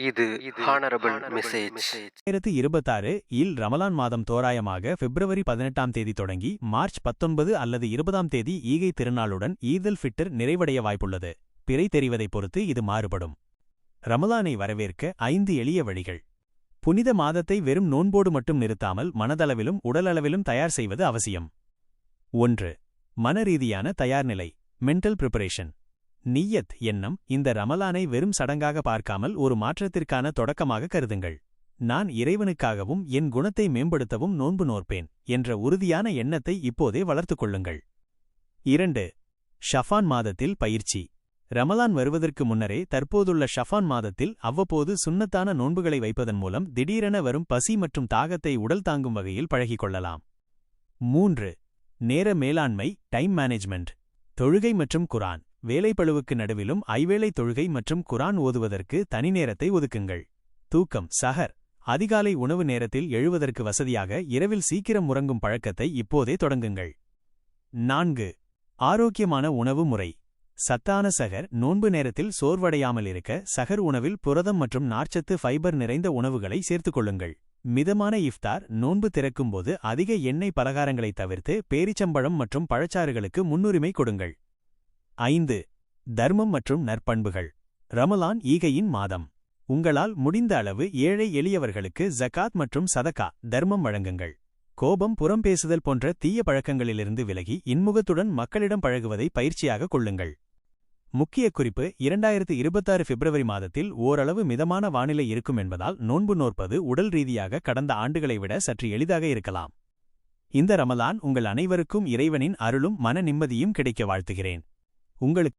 இது honourable message ஆயிரத்து இருபத்தாறு இல் ரமலான் மாதம் தோராயமாக பிப்ரவரி பதினெட்டாம் தேதி தொடங்கி மார்ச் பத்தொன்பது அல்லது இருபதாம் தேதி ஈகை திருநாளுடன் ஈதல் ஃபிட்டர் நிறைவடைய வாய்ப்புள்ளது. பிறை தெரிவதைப் பொறுத்து இது மாறுபடும். ரமலானை வரவேற்க ஐந்து எளிய வழிகள். புனித மாதத்தை வெறும் நோன்போடு மட்டும் நிறுத்தாமல் மனதளவிலும் உடலளவிலும் தயார் செய்வது அவசியம். ஒன்று. மனரீதியான தயார்நிலை. மென்டல் ப்ரிப்பரேஷன் நிய்யத் எண்ணம் இந்த ரமலானை வெறும் சடங்காக பார்க்காமல் ஒரு மாற்றத்திற்கான தொடக்கமாக கருதுங்கள். நான் இறைவனுக்காகவும் என் குணத்தை மேம்படுத்தவும் நோன்பு நோற்பேன் என்ற உறுதியான எண்ணத்தை இப்போதே வளர்த்துக் கொள்ளுங்கள். இரண்டு ஷஃபான் மாதத்தில் பயிற்சி. ரமலான் வருவதற்கு முன்னரே தற்போதுள்ள ஷஃபான் மாதத்தில் அவ்வப்போது சுன்னத்தான நோன்புகளை வைப்பதன் மூலம் திடீரென வரும் பசி மற்றும் தாகத்தை உடல் தாங்கும் வகையில் பழகிக் கொள்ளலாம் மூன்று நேர மேலாண்மை டைம் மேனேஜ்மெண்ட். தொழுகை மற்றும் குரான். வேலைப்பளுவுக்கு நடுவிலும் ஐவேளை தொழுகை மற்றும் குரான் ஓதுவதற்கு தனி நேரத்தை ஒதுக்குங்கள். தூக்கம் சஹர். அதிகாலை உணவு நேரத்தில் எழுவதற்கு வசதியாக இரவில் சீக்கிரம் உறங்கும் பழக்கத்தை இப்போதே தொடங்குங்கள். நான்கு. ஆரோக்கியமான உணவு முறை. சத்தான சகர் நோன்பு நேரத்தில் சோர்வடையாமல் இருக்க சகர் உணவில் புரதம் மற்றும் நார்ச்சத்து ஃபைபர் நிறைந்த உணவுகளை சேர்த்துக் கொள்ளுங்கள். மிதமான இஃப்தார் நோன்பு திறக்கும்போது அதிக எண்ணெய் பலகாரங்களை தவிர்த்து பேரிச்சம்பழம் மற்றும் பழச்சாறுகளுக்கு முன்னுரிமை கொடுங்கள். ஐந்து தர்மம் மற்றும் நற்பண்புகள். ரமலான் ஈகையின் மாதம். உங்களால் முடிந்த அளவு ஏழை எளியவர்களுக்கு ஜகாத் மற்றும் சதகா தர்மம் வழங்குங்கள். கோபம் புறம் பேசுதல் போன்ற தீய பழக்கங்களிலிருந்து விலகி இன்முகத்துடன் மக்களிடம் பழகுவதை பயிற்சியாக கொள்ளுங்கள். முக்கிய குறிப்பு இரண்டாயிரத்து இருபத்தாறு பிப்ரவரி மாதத்தில் ஓரளவு மிதமான வானிலை இருக்கும் என்பதால் நோன்பு நோற்பது உடல் ரீதியாக கடந்த ஆண்டுகளை விட சற்று எளிதாக இருக்கலாம். இந்த ரமலான் உங்கள் அனைவருக்கும் இறைவனின் அருளும் மன நிம்மதியும் கிடைக்க வாழ்த்துகிறேன். உங்களுக்கு